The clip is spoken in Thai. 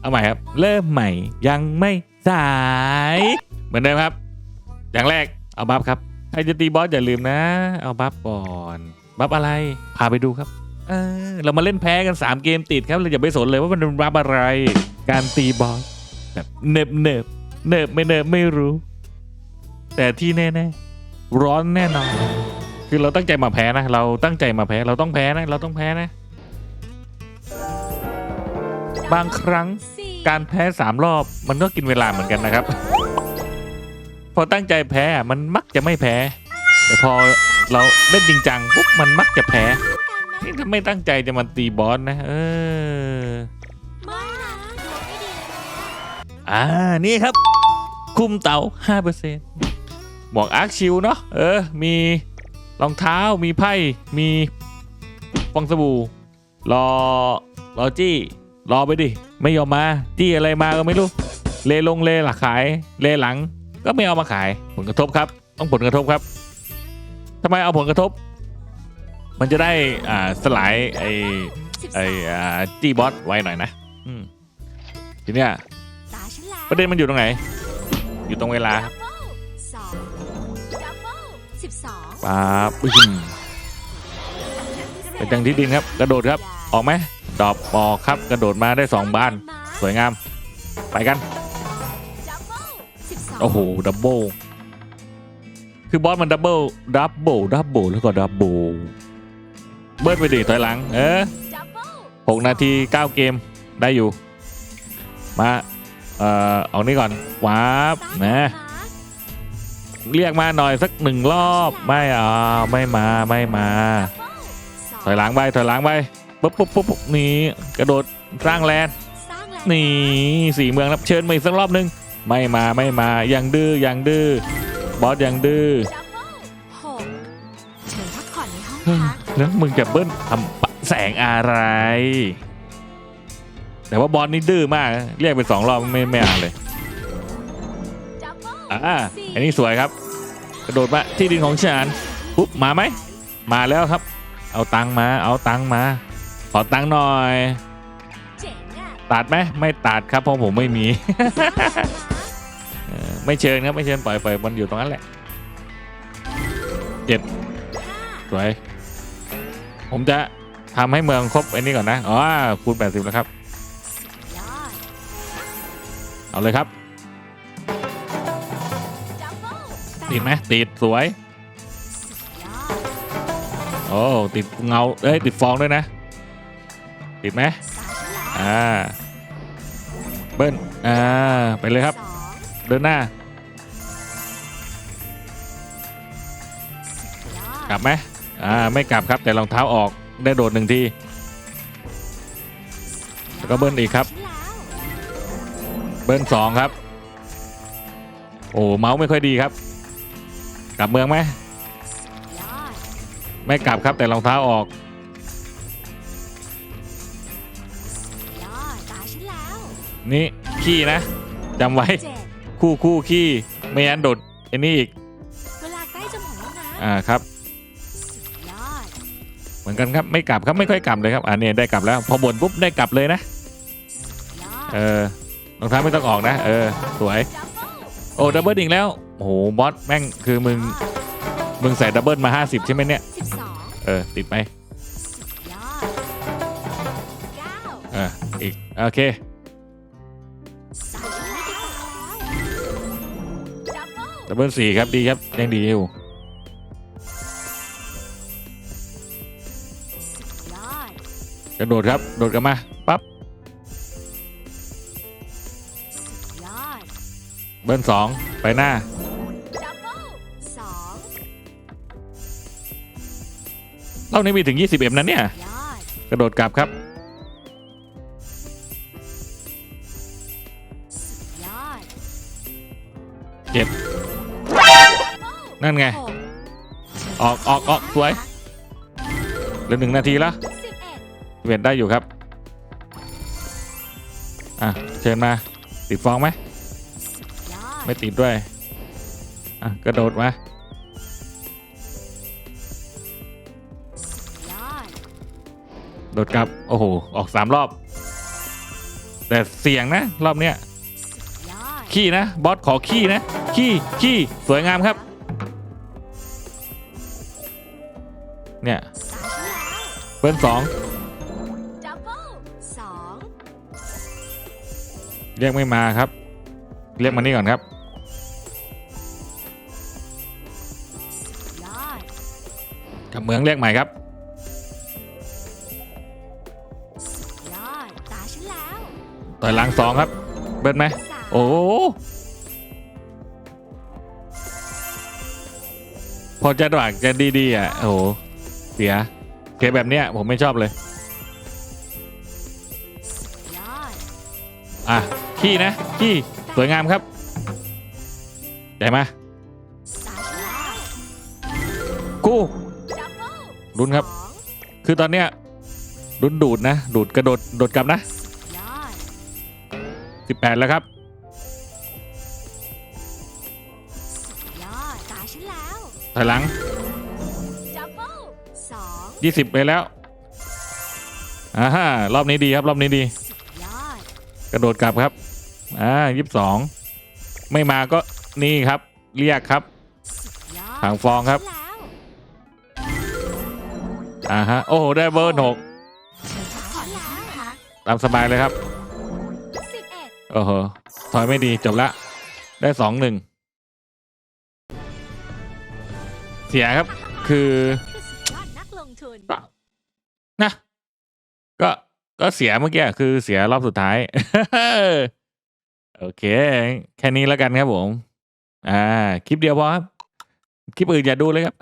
เอาใหม่ครับ เริ่มใหม่ยังไม่สาย เหมือนเดิมครับ อย่างแรกเอาบัฟครับใครจะตีบอสอย่าลืมนะ เอาบัฟก่อนบัฟอะไรพาไปดูครับเออเรามาเล่นแพ้กัน 3 เกมติดครับเราอย่าไปสนเลยว่ามันเป็นบัฟอะไร การตีบอสแบบเนิบเนิบเนิบไม่เนิบไม่รู้ แต่ที่แน่ๆร้อนแน่นอนคือเราตั้งใจมาแพ้นะ เราตั้งใจมาแพ้ เราต้องแพ้นะ เราต้องแพ้นะ บางครั้งการแพ้สามรอบมันก็กินเวลาเหมือนกันนะครับ พอตั้งใจแพ้อะมันมักจะไม่แพ้ แต่พอเราเล่นจริงจังปุ๊บมันมักจะแพ้นี่ถ้าไม่ตั้งใจจะมาตีบอสนะ เออไม่นะดวงไม่ดีเลยอ่านี่ครับ คุมเต่าห้าเปอร์เซ็นต์หมวกอาร์คชิลเนาะเออ มีรองเท้ามีไพ่มีฟองสบู่รอรอจี้ รอไปดิ ไม่ยอมมาจี้อะไรมาก็ไม่รู้ เลลงเลหลักขาย เลหลัง ก็ไม่เอามาขาย ผลกระทบครับ ต้องผลกระทบครับทำไมเอาผลกระทบ มันจะได้อ่าสลายไอสิบไออ่าจี้บอสไว้หน่อยนะอืมทีเนี้ยประเด็นมันอยู่ตรงไหน อยู่ตรงเวลาครับสองดับเบิลสิบสองป๊าบเป็นจังที่ดินครับ กระโดดครับ ออกไหม ดอบออครับกระโดดมาได้สองบ้าน สวยงาม ไปกัน โอ้โห ดับเบิลคือบอสมันดับเบิลดับเบิลดับเบิลแล้วก็ดับเบิลเบิร์ดไปดิถอยหลัง เออหกนาทีเก้าเกมได้อยู่ มา เอ่อเอานี่ก่อนวาบนะเรียกมาหน่อยสักหนึ่งรอบ ไม่เอาไม่มาไม่มาถอยหลังไปถอยหลังไป ปุ๊บปุ๊บปุ๊บปุ๊บนี่กระโดดสร้างแลนด์สร้างแรงนี่สี่เมืองรับเชิญมาอีกสักรอบหนึง ไม่มาไม่มายังดื้อยังดื้อบอสยังดื้อดับเบิลหกเชิญพักผ่อนในห้องพักแล้วมึงจะเบิ้ลทำปะแสงอะไร แต่ว่าบอสนี่ดื้อมากนะเรียกไปสองรอบไม่ไม่อ่านเลยดับเบิลอ่าอันนี้สวยครับ กระโดดมาที่ดินของฉันปุ๊บมาไหมมาแล้วครับ เอาตังค์มา เอาตังค์มา ขอตังค์หน่อยเจ๋งอะตัดไหมไม่ตัดครับเพราะผมไม่มีเออไม่เชิญครับไม่เชิญปล่อยปล่อยมันอยู่ตรงนั้นแหละห้าสวยผมจะทำให้เมืองครบไอ้นี่ก่อนนะอ๋อคูณ80 แล้วครับยอดเอาเลยครับดับเบิลติดไหมติดสวยยอดโอ้ ติดเงาเอ้ย ติดฟองด้วยนะ ติดไหมอ่าเบิ้ลอ่าไปเลยครับ เดินหน้ากลับไหมอ่าไม่กลับครับแต่รองเท้าออกได้โดดหนึ่งทีแล้วก็เบิ้ลอีกครับ เบิ้ลสองครับ โอ้เมาส์ไม่ค่อยดีครับ กลับเมืองไหมไม่กลับครับแต่รองเท้าออก นี่ขี้นะจำไว้เจ็ดคู่คู่ขี้ไม่งั้นโดดไอ้นี่อีกเวลาใกล้จะหมดแล้วนะอ่าครับยอดเหมือนกันครับไม่กลับครับไม่ค่อยกลับเลยครับอ่าเนี่ยได้กลับแล้ว พอบ่นปุ๊บได้กลับเลยนะยอดเออรองเท้าไม่ต้องออกนะ เออ สวยดับเบิลโอ้ดับเบิลอีกแล้วโอ้โหบอสแม่งคือมึงมึงใส่ดับเบิลมา 50 ใช่ไหมเนี่ยสิบสองเออติดไหมยอดเก้าเอออีกโอเค ดับเบิลสี่ครับดีครับยังดีอยู่กระโดดครับโดดกันมาปั๊บเบิลสองไปหน้าเล่านี้มีถึง 20เอ็มนะเนี่ย กระโดดกลับครับเจ็ด นั่นไงหกออกออกออกสวยเหลือหนึ่งนาทีแล้วสิบเอ็ดเวียนได้อยู่ครับ อะ เชิญมา ติดฟองไหมยอดไม่ติดด้วย อะ กระโดดมายอดโดดกลับ โอ้โห ออกสามรอบ แต่เสี่ยงนะ รอบเนี้ยยอดขี้นะ บอสขอขี้นะ ขี้ขี้สวยงามครับ เนี่ยตาฉันแล้วเบิ้ลสองดับเบิลสองเรียกไม่มาครับ เรียกมานี่ก่อนครับยอดกับเหมืองเรียกใหม่ครับยอดตาฉันแล้วต่อยหลังสองครับ เบิ้ลไหมสามโอ้โหพอจะดวากจะดีๆอะ โอ้โห เสียเกมแบบเนี้ยผมไม่ชอบเลย อะ ขี้นะ ขี้ สวยงามครับได้ไหมากู้ดับเบิลลุ้นครับ คือตอนเนี้ยดุนดูดนะ ดูดกระโดดโดดกลับนะยอด18 แล้วครับถอยหลัง ดับเบิลสอง20ไปแล้วอ่าฮะรอบนี้ดีครับรอบนี้ดีสุดยอดกระโดดกลับครับอ่ายี่สิบสองไม่มาก็นี่ครับ เรียกครับสุดยอดทางฟองครับแล้วอ่าฮะโอ้โหได้เบอร์หกเชิญพักผ่อนแล้วค่ะตามสบายเลยครับสิบเอ็ดโอ้โหถอยไม่ดีจบละ ได้สองหนึ่งเสียครับคือ ก็เสียเมื่อกี้คือเสียรอบสุดท้าย โอเค แค่นี้แล้วกันครับผม อ่า คลิปเดียวพอครับ คลิปอื่นอย่าดูเลยครับ